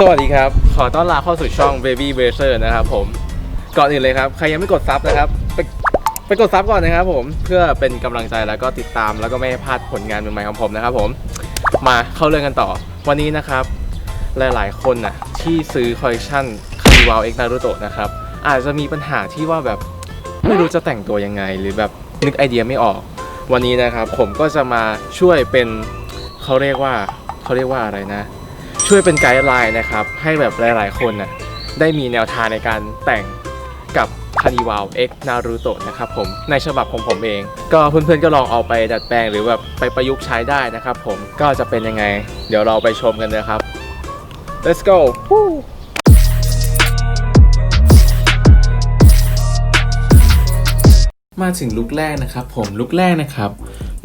สวัสดีครับ ขอต้อนรับเข้าสู่ช่อง Baby b r a z e r นะครับผม ก่อนอื่นเลยครับ ใครยังไม่กดซับนะครับ ไปไปกดซับก่อนนะครับผม เพื่อเป็นกำลังใจแล้วก็ติดตามแล้วก็ไม่ให้พลาดผลงานใหม่ๆของผมนะครับผม มาเข้าเรื่องกันต่อ วันนี้นะครับ หลายๆคนนะที่ซื้อคอลเลคชันคาริวาลเอ็กนารูโตะนะครับ อาจจะมีปัญหาที่ว่าแบบไม่รู้จะแต่งตัวยังไง หรือแบบนึกไอเดียไม่ออก วันนี้นะครับผมก็จะมาช่วยเป็นเขาเรียกว่าเขาเรียกว่าอะไรนะ ช่วยเป็นไกด์ไลน์นะครับ ให้แบบหลาย ๆ คนน่ะได้มีแนวทางในการแต่งกับคานิวาล X Naruto นะครับผมในฉบับของผมเอง ก็เพื่อนๆก็ลองเอาไปดัดแปลงหรือแบบไปประยุกต์ใช้ได้นะครับผมก็จะเป็นยังไง เดี๋ยวเราไปชมกันนะครับ let's go มาถึงลุคแรกนะครับผมลุคแรกนะครับ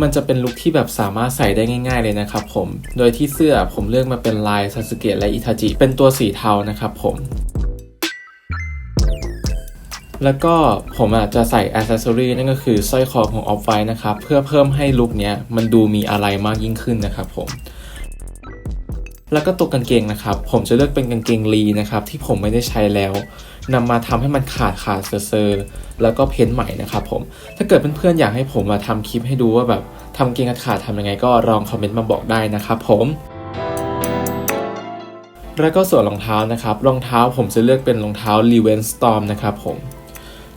มันจะเป็นลุคที่แบบสามารถใส่ได้ง่าย ๆเลยนะครับผม โดยที่เสื้อผมเลือกมาเป็นลายซาสึเกะและอิทาจิ เป็นตัวสีเทานะครับผม แล้วก็ผมอาจจะใส่อ c เซสซอรีนั่นก็คือสร้อยคอของออฟไวนะครับ เพื่อเพิ่มให้ลุคเนี้ยมันดูมีอะไรมากยิ่งขึ้นนะครับผมแล้วก็ตัวกางเกงนะครับ ผมจะเลือกเป็นกางเกงลีนะครับ ที่ผมไม่ได้ใช้แล้ว นำมาทำให้มันขาดขาดเซอร์แล้วก็เพ้นท์ใหม่นะครับผม ถ้าเกิดเพื่อนๆอยากให้ผมมาทำคลิปให้ดูว่าแบบทำเกงขาดขาดทำยังไงก็ลองคอมเมนต์มาบอกได้นะครับผมแล้วก็ส่วนรองเท้านะครับ รองเท้าผมจะเลือกเป็นรองเท้า r e v e n Storm นะครับผม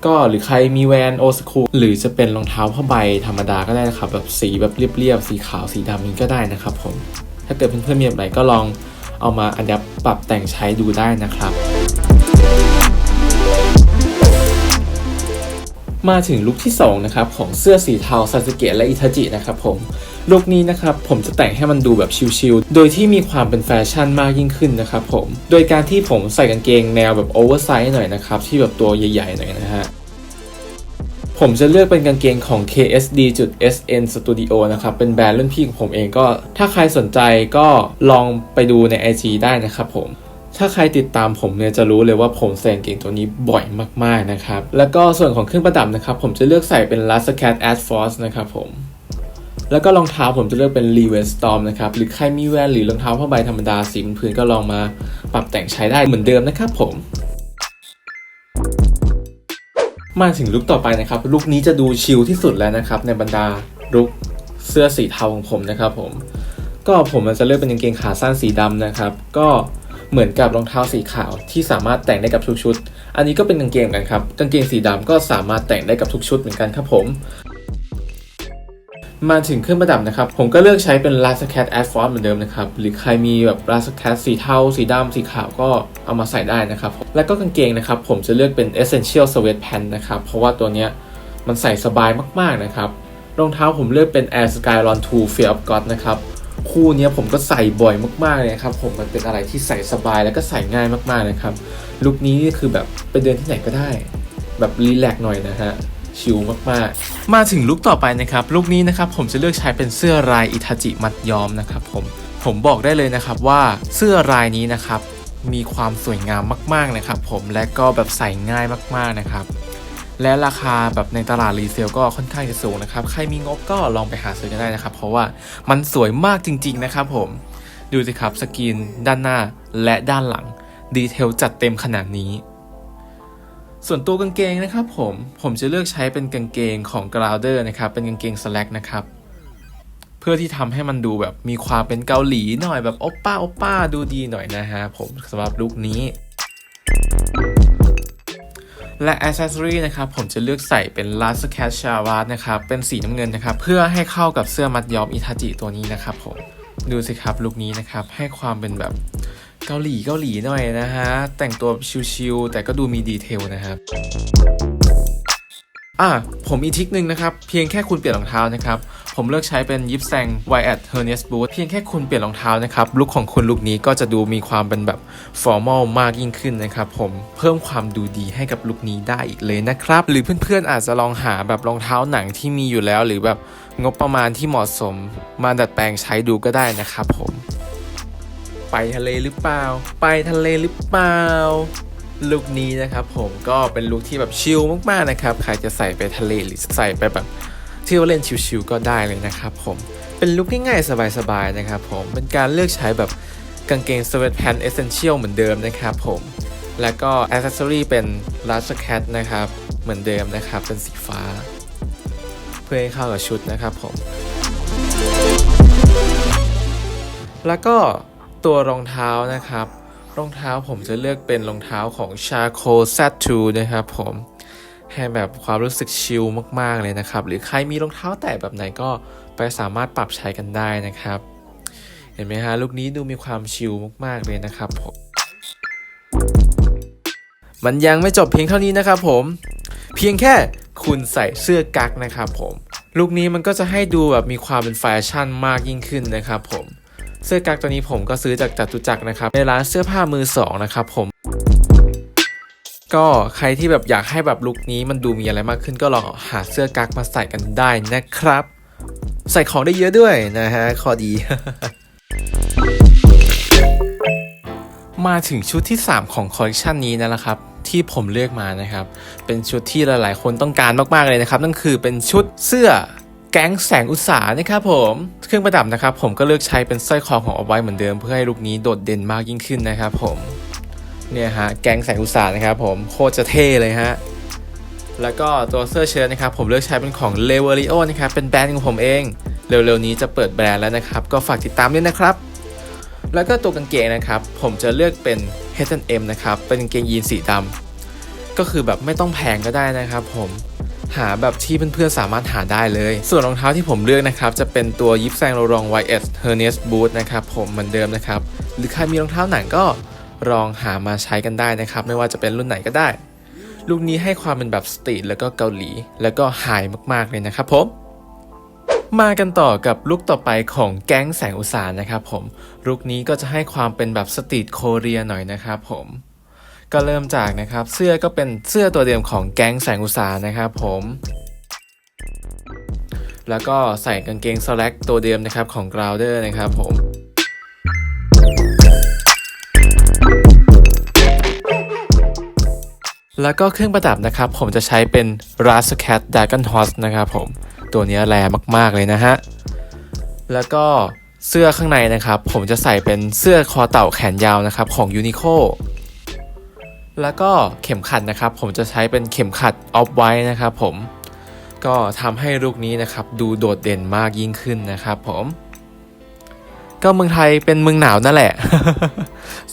ก็หรือใครมีแวนโอสคูหรือจะเป็นรองเท้าผ้าใบธรรมดาก็ได้นะครับ แบบสีแบบเรียบๆ สีขาวสีดำนี้ก็ได้นะครับผม ถ้าเกิดเพื่อนๆมีแบบไหนก็ลองเอามาอัดแอปปรับแต่งใช้ดูได้นะครับ มาถึงลุคที่2นะครับของเสื้อสีเทาซาสึเกะและอิทาจินะครับผมลุคนี้นะครับผมจะแต่งให้มันดูแบบชิลๆ โดยที่มีความเป็นแฟชั่นมากยิ่งขึ้นนะครับผม โดยการที่ผมใส่กางเกงแนวแบบโอเวอร์ไซส์หน่อยนะครับ ที่แบบตัวใหญ่ๆหน่อยนะฮะผมจะเลือกเป็นกางเกงของ KSD.SN Studio นะครับ เป็นแบรนด์รุ่นพี่ของผมเองก็ ถ้าใครสนใจก็ลองไปดูใน IG ได้นะครับผม ถ้าใครติดตามผมเนี่ยจะรู้เลยว่าผมใส่กางเกงตัวนี้บ่อยมากๆนะครับ แล้วก็ส่วนของเครื่องประดับนะครับ ผมจะเลือกใส่เป็น l a s c a t Ad Force นะครับผม แล้วก็รองเท้าผมจะเลือกเป็น r e v e n Storm นะครับ หรือใครมีแว่นหรือรองเท้าผ้าใบธรรมดาสีพื้นก็ลองมาปรับแต่งใช้ได้เหมือนเดิมนะครับผมมาถึงลุคต่อไปนะครับ ลุคนี้จะดูชิลที่สุดแล้วนะครับ ในบรรดาลุคเสื้อสีเทาของผมนะครับผม ก็ผมจะเลือกเป็นกางเกงขาสั้นสีดำนะครับ ก็ เหมือนกับรองเท้าสีขาวที่สามารถแต่งได้กับทุกชุด อันนี้ก็เป็นกางเกงเหมือนกันครับ กางเกงสีดำก็สามารถแต่งได้กับทุกชุดเหมือนกันครับผม มาถึงเครื่องประดับนะครับ ผมก็เลือกใช้เป็น l a s c a t Ad Force เหมือนเดิมนะครับ หรือใครมีแบบ l a s c a t สีเทา สีดำสีขาวก็เอามาใส่ได้นะครับ แล้วก็กางเกงนะครับ ผมจะเลือกเป็น Essential Sweat Pants นะครับ เพราะว่าตัวเนี้ยมันใส่สบายมากๆนะครับ รองเท้าผมเลือกเป็น Air Skylon 2 Fear of God นะครับ คู่นี้ผมก็ใส่บ่อยมากๆเลยครับผมมันเป็นอะไรที่ใส่สบายแล้วก็ใส่ง่ายมากๆนะครับลุคนี้นี่คือแบบไปเดินที่ไหนก็ได้ แบบรีแลกหน่อยนะฮะชิลมากๆ มาถึงลุคต่อไปนะครับลุคนี้นะครับผมจะเลือกใช้เป็นเสื้อลายอิทาจิมัดย้อมนะครับผมผมบอกได้เลยนะครับว่าเสื้อลายนี้นะครับมีความสวยงามมากๆนะครับผมและก็แบบใส่ง่ายมากๆนะครับ และราคาแบบในตลาดรีเซลก็ค่อนข้างจะสูงนะครับ ใครมีงบก็ลองไปหาซื้อกันได้นะครับ เพราะว่ามันสวยมากจริง ๆ นะครับผม ดูสิครับ สกรีนด้านหน้าและด้านหลัง ดีเทลจัดเต็มขนาดนี้ ส่วนตัวกางเกงนะครับผม ผมจะเลือกใช้เป็นกางเกงของ g r o u d e r นะครับ เป็นกางเกง slack นะครับ เพื่อที่ทำให้มันดูแบบมีความเป็นเกาหลีหน่อยแบบโอปป้าโอปป้าดูดีหน่อยนะฮะผมสำหรับลุคนี้ และอ c c e s s o r y นะครับผมจะเลือกใส่เป็นลัสแคชชาวาสนะครับเป็นสีน้ำเงินนะครับเพื่อให้เข้ากับเสื้อมัดย้อมอิทาจิตัวนี้นะครับผมดูสิครับลุคนี้นะครับให้ความเป็นแบบเกาหลีเกาหลีหน่อยนะฮะแต่งตัวชิวๆแต่ก็ดูมีดีเทลนะครับ อะผมมีทริคหนึ่งนะครับ เพียงแค่คุณเปลี่ยนรองเท้านะครับ ผมเลือกใช้เป็นยิปแซง y at h e r n e s Boot เพียงแค่คุณเปลี่ยนรองเท้านะครับลุคของคุณลุคนี้ก็จะดูมีความเป็นแบบฟอร์มอลมากยิ่งขึ้นนะครับ ผมเพิ่มความดูดีให้กับลุคนี้ได้อีกเลยนะครับ หรือเพื่อนๆอาจจะลองหาแบบรองเท้าหนังที่มีอยู่แล้ว หรือแบบงบประมาณที่เหมาะสม มาดัดแปลงใช้ดูก็ได้นะครับ ผม ไปทะเลหรือเปล่า ไปทะเลหรือเปล่า ลุคนี้นะครับผมก็เป็นลุคที่แบบชิลมากๆนะครับใครจะใส่ไปทะเลหรือใส่ไปแบบเที่ยวเล่นชิลๆก็ได้เลยนะครับผมเป็นลุคง่ายๆสบายๆนะครับผมเป็นการเลือกใช้แบบกางเกง sweatpants essential เหมือนเดิมนะครับผมแล้วก็ accessory เป็น last cat นะครับเหมือนเดิมนะครับเป็นสีฟ้า เพื่อให้เข้ากับชุดนะครับผมแล้วก็ตัวรองเท้านะครับ รองเท้าผมจะเลือกเป็นรองเท้าของ Charcoal Z2 นะครับผมให้แบบความรู้สึกชิลมาก ๆ เลยนะครับ หรือใครมีรองเท้าแตะแบบไหนก็ไปสามารถปรับใช้กันได้นะครับ เห็นไหมฮะลูกนี้ดูมีความชิลมาก ๆ เลยนะครับผมมันยังไม่จบเพียงเท่านี้นะครับผม เพียงแค่คุณใส่เสื้อกั๊กนะครับผม ลูกนี้มันก็จะให้ดูแบบมีความเป็นแฟชั่นมากยิ่งขึ้นนะครับผม เสื้อกั๊กตัวนี้ผมก็ซื้อจากจัตุจักรนะครับในร้านเสื้อผ้ามือสองนะครับผมก็ใครที่แบบอยากให้แบบลุคนี้มันดูมีอะไรมากขึ้นก็ลองหาเสื้อกั๊กมาใส่กันได้นะครับ ใส่ของได้เยอะด้วยนะฮะข้อดี มาถึงชุดที่ 3 ของคอลเลคชันนี้นะครับ ที่ผมเลือกมานะครับ เป็นชุดที่หลายๆ คนต้องการมากๆเลยนะครับ นั่นคือเป็นชุดเสื้อ แก๊งแสงอุตสาหนะครับผมเครื่องประดับนะครับผมก็เลือกใช้เป็นสร้อยคอของเอาไว้เหมือนเดิมเพื่อให้ลุคนี้โดดเด่นมากยิ่งขึ้นนะครับผมเนี่ยฮะแก๊งแสงอุตสาหนะครับผมโคตรจะเท่เลยฮะแล้วก็ตัวเสื้อเชิ้ตนะครับผมเลือกใช้เป็นของ l e v e r i o นะครับเป็นแบรนด์ของผมเอง เร็วๆนี้จะเปิดแบรนด์แล้วนะครับ ก็ฝากติดตามด้วยนะครับ แล้วก็ตัวกางเกงนะครับ ผมจะเลือกเป็น H&M นะครับเป็นกางเกงยีนสีดำก็คือแบบไม่ต้องแพงก็ได้นะครับผม หาแบบที่เพื่อนๆสามารถหาได้เลย ส่วนรองเท้าที่ผมเลือกนะครับ จะเป็นตัวยิปแซงโรรอง YS h e r n e s Boot นะครับผมเหมือนเดิมนะครับ หรือใครมีรองเท้าหนังก็ลองหามาใช้กันได้นะครับ ไม่ว่าจะเป็นรุ่นไหนก็ได้ ลูกนี้ให้ความเป็นแบบสตรีทแล้วก็เกาหลี แล้วก็ไฮมากๆเลยนะครับผมมากันต่อกับลุคต่อไปของแก๊งแสงอุตสาหนะครับผมลุคนี้ก็จะให้ความเป็นแบบสตรีทโคเรียหน่อยนะครับผม ก็เริ่มจากนะครับเสื้อก็เป็นเสื้อตัวเดิมของแก๊งแสงอุตสานะครับผมแล้วก็ใส่กางเกงสแลกตัวเดิมนะครับของ Grounder นะครับผม แล้วก็เครื่องประดับนะครับ ผมจะใช้เป็น r a s c a t Dragon Horse นะครับผม ตัวนี้แรงมาก ๆ เลยนะฮะ แล้วก็เสื้อข้างในนะครับ ผมจะใส่เป็นเสื้อคอเต่าแขนยาวนะครับ ของ Uniqlo แล้วก็เข็มขัดนะครับ ผมจะใช้เป็นเข็มขัด Off White นะครับผมก็ทำให้ลูกนี้นะครับดูโดดเด่นมากยิ่งขึ้นนะครับผมก็เมืองไทยเป็นเมืองหนาวนั่นแหละ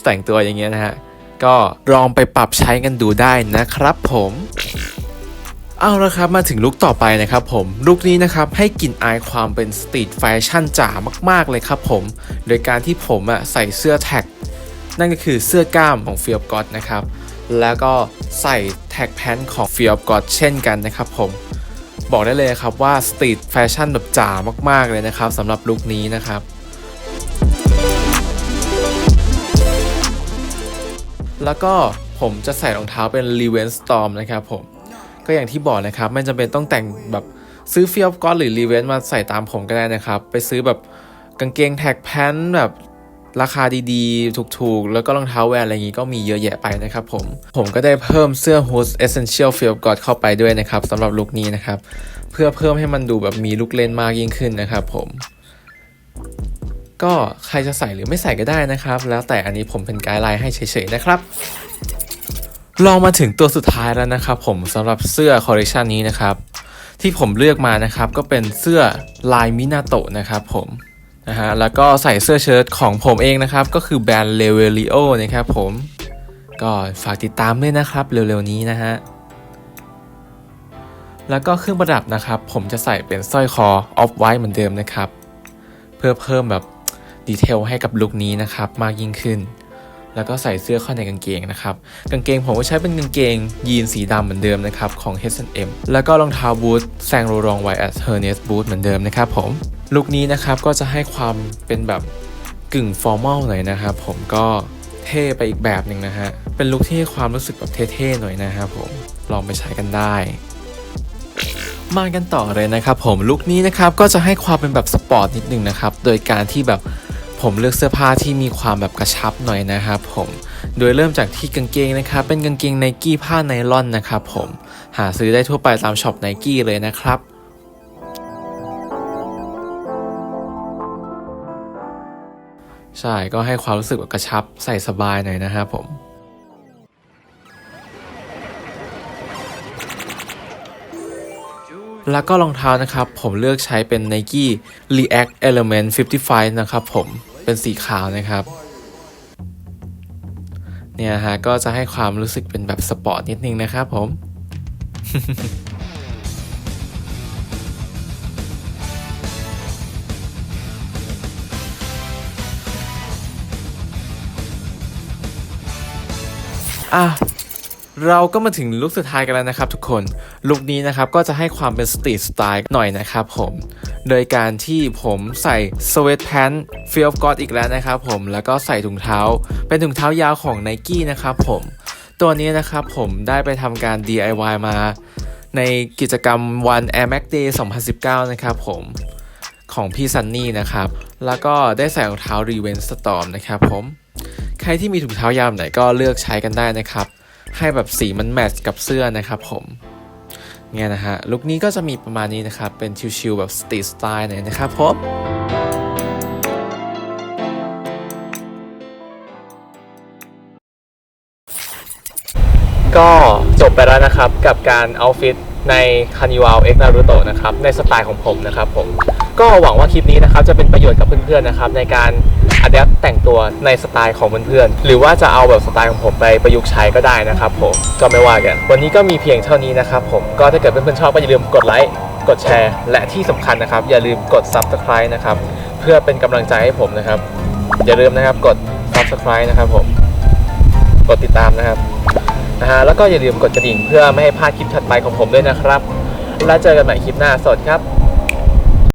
แต่งตัวอย่างเงี้ยนะฮะก็ลองไปปรับใช้กันดูได้นะครับผมเอาละครับมาถึงลุคต่อไปนะครับผมลุคนี้นะครับให้กลิ่นอายความเป็นสตรีทแฟชั่นจ๋ามากๆเลยครับผมโดยการที่ผมอะใส่เสื้อแท็ก นั่นก็คือเสื้อกล้ามของ f e e l God นะครับ แล้วก็ใส่แท็กแพนของ f e e l God เช่นกันนะครับผมบอกได้เลยครับว่าสตรีทแฟชั่นแบบจ๋ามากๆเลยนะครับสำหรับลุคนี้นะครับ แล้วก็ผมจะใส่รองเท้าเป็น r e v e n Storm นะครับผมก็อย่างที่บอกนะครับไม่จำเป็นต้องแต่งแบบซื้อเฟียบก้อนหรือ r e v e n มาใส่ตามผมก็ได้นะครับ ไปซื้อแบบกางเกงแท็กแพนแบบ ราคาดีๆ ถูกๆ แล้วก็รองเท้าแวนอะไรอย่างงี้ก็มีเยอะแยะไปนะครับผม ผมก็ได้เพิ่มเสื้อ Hood Essential f e e l God เข้าไปด้วยนะครับสำหรับลุคนี้นะครับ เพื่อเพิ่มให้มันดูแบบมีลูกเล่นมากยิ่งขึ้นนะครับผม ก็ใครจะใส่หรือไม่ใส่ก็ได้นะครับ แล้วแต่อันนี้ผมเป็นไกด์ไลน์ให้เฉยๆนะครับลองมาถึงตัวสุดท้ายแล้วนะครับผมสำหรับเสื้อคอลเลคชันนี้นะครับ ที่ผมเลือกมานะครับก็เป็นเสื้อลายมินาโตะนะครับผม นะฮะแล้วก็ใส่เสื้อเชิ้ตของผมเองนะครับ ก็คือแบรนด์ l e v e r i o นะครับผมก็ฝากติดตามด้วยนะครับเร็วๆนี้นะฮะแล้วก็เครื่องประดับนะครับ ผมจะใส่เป็นสร้อยคอออฟไว้เหมือนเดิมนะครับ เพื่อเพิ่มแบบดีเทลให้กับลุคนี้นะครับมากยิ่งขึ้น แล้วก็ใส่เสื้อเข้าในกางเกงนะครับ กางเกงผมก็ใช้เป็นกางเกง ยีนสีดำเหมือนเดิมนะครับของ H&M แล้วก็รองเท้าบูทแซงโรรองไวแอสเฮอร์เนสบูทเหมือนเดิมนะครับผม ลุคนี้นะครับก็จะให้ความเป็นแบบกึ่งฟอร์มอลหน่อยนะครับผมก็เท่ไปอีกแบบหนึ่งนะฮะ เป็นลุคที่ให้ความรู้สึกแบบเท่ๆหน่อยนะครับผม ลองไปใช้กันได้มากันต่อเลยนะครับผมลุคนี้นะครับก็จะให้ความเป็นแบบสปอร์ตนิดนึงนะครับ โดยการที่แบบ ผมเลือกเสื้อผ้าที่มีความแบบกระชับหน่อยนะครับผมโดยเริ่มจากที่กางเกงนะครับเป็นกางเกงไนกี้ผ้าไนลอนนะครับผมหาซื้อได้ทั่วไปตามช็อปไนกี้เลยนะครับใช่ก็ให้ความรู้สึกแบบกระชับใส่สบายหน่อยนะครับผมแล้วก็รองเท้านะครับ ผมเลือกใช้เป็น Nike React Element 55 นะครับผม เป็นสีขาวนะครับเนี่ยฮะก็จะให้ความรู้สึกเป็นแบบสปอร์ตนิดนึงนะครับผม อะเราก็มาถึงลุคสุดท้ายกันแล้วนะครับทุกคน ลุคนี้นะครับก็จะให้ความเป็นสตรีทสไตล์หน่อยนะครับผม โดยการที่ผมใส่สเวตแพน f e e l of God อีกแล้วนะครับผมแล้วก็ใส่ถุงเท้า เป็นถุงเท้ายาวของ n i กี้นะครับผมตัวนี้นะครับผมได้ไปทำการ DIY มา ในกิจกรรมวัน Air Max Day 2019 นะครับผมของพี่ซันนี่นะครับ แล้วก็ได้ใส่รองเท้า r e v e n Storm นะครับผม ใครที่มีถุงเท้ายาวไหนก็เลือกใช้กันได้นะครับ ให้แบบสีมันแมทช์กับเสื้อนะครับผม เนี่ยนะฮะลุคนี้ก็จะมีประมาณนี้นะครับ เป็นชิวๆแบบสตรีทสไตล์หน่อยนะครับผมก็จบไปแล้วนะครับกับการเอาฟิตในคานิว a ลเอ็กนารูโตะนะครับในสไตล์ของผมนะครับผมก็หวังว่าคลิปนี้นะครับจะเป็นประโยชน์กับเพื่อนๆนะครับในการ อัดแอปแต่งตัวในสไตล์ของเพื่อนๆ หรือว่าจะเอาแบบสไตล์ของผมไปประยุกต์ใช้ก็ได้นะครับผมก็ไม่ว่ากัน วันนี้ก็มีเพียงเท่านี้นะครับผมก็ถ้าเกิดเพื่อนๆชอบก็อย่าลืมกดไลค์กดแชร์ และที่สำคัญนะครับ อย่าลืมกด Subscribe นะครับ เพื่อเป็นกำลังใจให้ผมนะครับ อย่าลืมนะครับกด Subscribe นะครับผมกดติดตามนะครับนะฮะแล้วก็อย่าลืมกดกระดิ่งเพื่อไม่ให้พลาดคลิปถัดไปของผมด้วยนะครับ แล้วเจอกันใหม่คลิปหน้าสวัสดีครับ